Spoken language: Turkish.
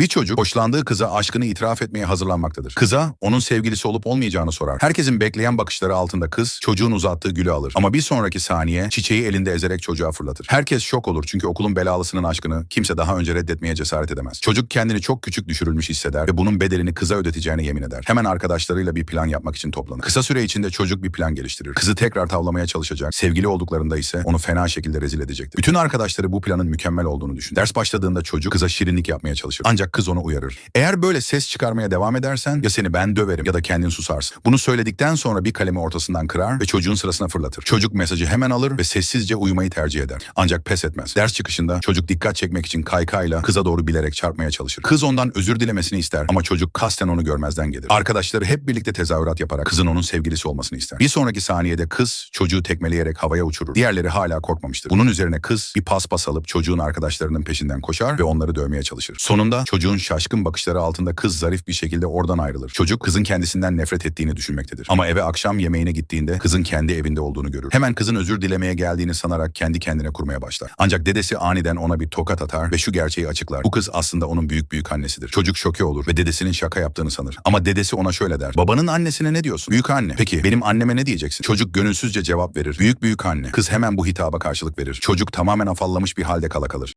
Bir çocuk hoşlandığı kıza aşkını itiraf etmeye hazırlanmaktadır. Kıza onun sevgilisi olup olmayacağını sorar. Herkesin bekleyen bakışları altında kız çocuğun uzattığı gülü alır. Ama bir sonraki saniye çiçeği elinde ezerek çocuğa fırlatır. Herkes şok olur çünkü okulun belalısının aşkını kimse daha önce reddetmeye cesaret edemez. Çocuk kendini çok küçük düşürülmüş hisseder ve bunun bedelini kıza ödeteceğine yemin eder. Hemen arkadaşlarıyla bir plan yapmak için toplanır. Kısa süre içinde çocuk bir plan geliştirir. Kızı tekrar tavlamaya çalışacak. Sevgili olduklarında ise onu fena şekilde rezil edecektir. Bütün arkadaşları bu planın mükemmel olduğunu düşün. Ders başladığında çocuk kıza şirinlik yapmaya çalışır. Ancak kız onu uyarır. Eğer böyle ses çıkarmaya devam edersen ya seni ben döverim ya da kendin susarsın. Bunu söyledikten sonra bir kalemi ortasından kırar ve çocuğun sırasına fırlatır. Çocuk mesajı hemen alır ve sessizce uyumayı tercih eder. Ancak pes etmez. Ders çıkışında çocuk dikkat çekmek için kaykayla kıza doğru bilerek çarpmaya çalışır. Kız ondan özür dilemesini ister ama çocuk kasten onu görmezden gelir. Arkadaşları hep birlikte tezahürat yaparak kızın onun sevgilisi olmasını ister. Bir sonraki saniyede kız çocuğu tekmeleyerek havaya uçurur. Diğerleri hala korkmamıştır. Bunun üzerine kız bir paspas alıp çocuğun arkadaşlarının peşinden koşar ve onları dövmeye çalışır. Sonunda çocuğun şaşkın bakışları altında kız zarif bir şekilde oradan ayrılır. Çocuk kızın kendisinden nefret ettiğini düşünmektedir. Ama eve akşam yemeğine gittiğinde kızın kendi evinde olduğunu görür. Hemen kızın özür dilemeye geldiğini sanarak kendi kendine kurmaya başlar. Ancak dedesi aniden ona bir tokat atar ve şu gerçeği açıklar. Bu kız aslında onun büyük büyük annesidir. Çocuk şoke olur ve dedesinin şaka yaptığını sanır. Ama dedesi ona şöyle der. Babanın annesine ne diyorsun? Büyük anne. Peki benim anneme ne diyeceksin? Çocuk gönülsüzce cevap verir. Büyük büyük anne. Kız hemen bu hitaba karşılık verir. Çocuk tamamen afallamış bir halde kala kalır.